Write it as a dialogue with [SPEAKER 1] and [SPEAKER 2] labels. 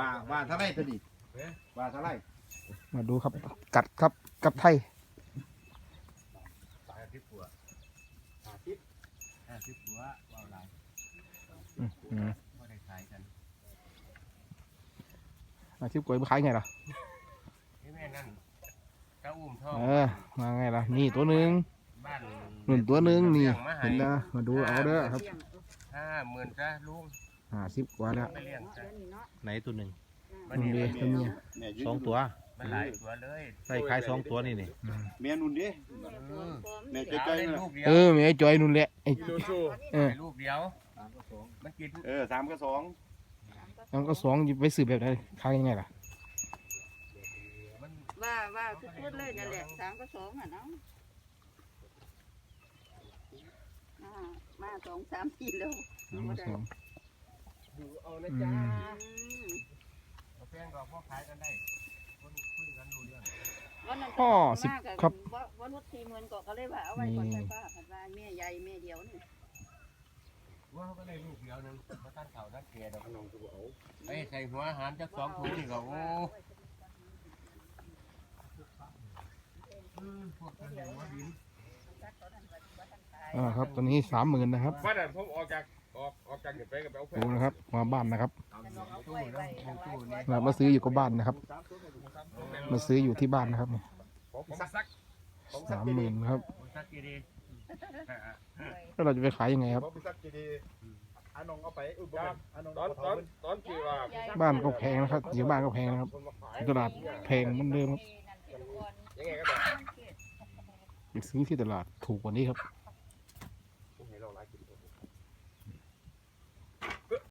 [SPEAKER 1] ว่าว่าเท่าไรตัวนี้ว่าเท่าไร
[SPEAKER 2] มาดูครับ กัดครับกับไทย
[SPEAKER 3] สายทิพย์หัวห้าทิพย์ห้าทิพย์หัวว่าวลาย
[SPEAKER 2] อืมอืม
[SPEAKER 3] ไม่ได้ขายกัน
[SPEAKER 2] อาชีพกล้วยไปขายไงล่ะ
[SPEAKER 3] นี่แม่นั่นเจ้าอุ้มทอง
[SPEAKER 2] เออมาไงล่ะนี่ตัวหนึ่ง
[SPEAKER 3] บ้าน
[SPEAKER 2] หนุนตัวหนึ่งนี่
[SPEAKER 3] ลี้ยมาให้
[SPEAKER 2] เห็นนะมาดูเอาเด้อครับ
[SPEAKER 3] ห้าหมื่นจ้ะลุง
[SPEAKER 2] ห้าสิบกว่าแล้ว
[SPEAKER 3] ไปเลี้ยงจ้ะ
[SPEAKER 4] ไหนตัวหนึ่ง
[SPEAKER 3] มัน
[SPEAKER 2] นุ่น
[SPEAKER 3] นี่
[SPEAKER 2] เดีตัวเมีย
[SPEAKER 1] แม่ยืน
[SPEAKER 4] สองตัว
[SPEAKER 3] มันหลายตัวเลย
[SPEAKER 4] ใส่ขายสองตัวนี่นี่
[SPEAKER 2] อืม
[SPEAKER 1] แม่นุ่นดิแม่
[SPEAKER 3] เดี๋
[SPEAKER 1] ใก
[SPEAKER 3] ยว
[SPEAKER 1] ล้
[SPEAKER 3] ได้
[SPEAKER 1] ๆนะ
[SPEAKER 3] ลูกเดียว
[SPEAKER 2] เออแม่จอยนุ่นแหละไอ้เออ
[SPEAKER 3] ได้ลูกเดียวมันกิน
[SPEAKER 1] เออสามกับสอง
[SPEAKER 2] แล้วก็สองไปสืบแบบไหนขายยังไงล่ะ
[SPEAKER 3] มัน
[SPEAKER 5] ว่าว่าคือพูดเลยนั่นแหละสามก็สองอะเนาะมามาสองสามทีแล้ว
[SPEAKER 2] สามก็สอง
[SPEAKER 3] ดูเอานะจ๊ะ
[SPEAKER 2] อืม
[SPEAKER 5] อืม
[SPEAKER 3] เอาแป้งก็พ่อขายกันได้คนคุยกันรู้เรื่อง
[SPEAKER 5] วันนั้น
[SPEAKER 2] พ่อสิบ
[SPEAKER 5] มากอะ
[SPEAKER 2] ครับ
[SPEAKER 5] ว่าว่าลดสี่หมื่นก็ก็เลยว่าเอาไว้ก่อนไฟฟ้าผัดว่าแม่ใหญ่แม่เดียวนี่
[SPEAKER 3] ว่าเขาก็ได้ลูกเดียวหนึงมาตั้งเข่าตั้งเกลียดอกน้องตัวเอาไอ้ใส่หัวอาหารจักสองถุงนี่ก็โอ้อืมพวกกันเดี๋ยวว่าดิน
[SPEAKER 2] อ่าครับตอนนี้สามหมื่นนะครับ
[SPEAKER 6] บ้านนั้นผมออกจากออกออกจากเก็บไปกับเอาแฟ
[SPEAKER 2] ดูนะครับมาบ้านนะครับ
[SPEAKER 3] ตู้นะในตู้นี่
[SPEAKER 2] เรามาซื้ออยู่กับบ้านนะครับ มาซื้ออยู่ที่บ้านนะครับ
[SPEAKER 6] ผมซักผมซั
[SPEAKER 2] สากมหมื่นครับ
[SPEAKER 3] ผมสักกี่ดี
[SPEAKER 2] แล้วเราจะไปขายยังไงครับ
[SPEAKER 1] ผมไปซักกี่ดีอันนองเอาไปอุ้ยบ่อันนอง
[SPEAKER 6] ตอนตอนตอนที่ว่า
[SPEAKER 2] บ้านก็แพงนะครับอยู่บ้านก็แพงนะครับ
[SPEAKER 6] คนมาขาย
[SPEAKER 2] ตลาดแพงเหมือนเดิมครับ
[SPEAKER 6] ยังไงก็ได้
[SPEAKER 2] ไปซื้อที่ตลาดถูกกว่านี้ครับ
[SPEAKER 5] เ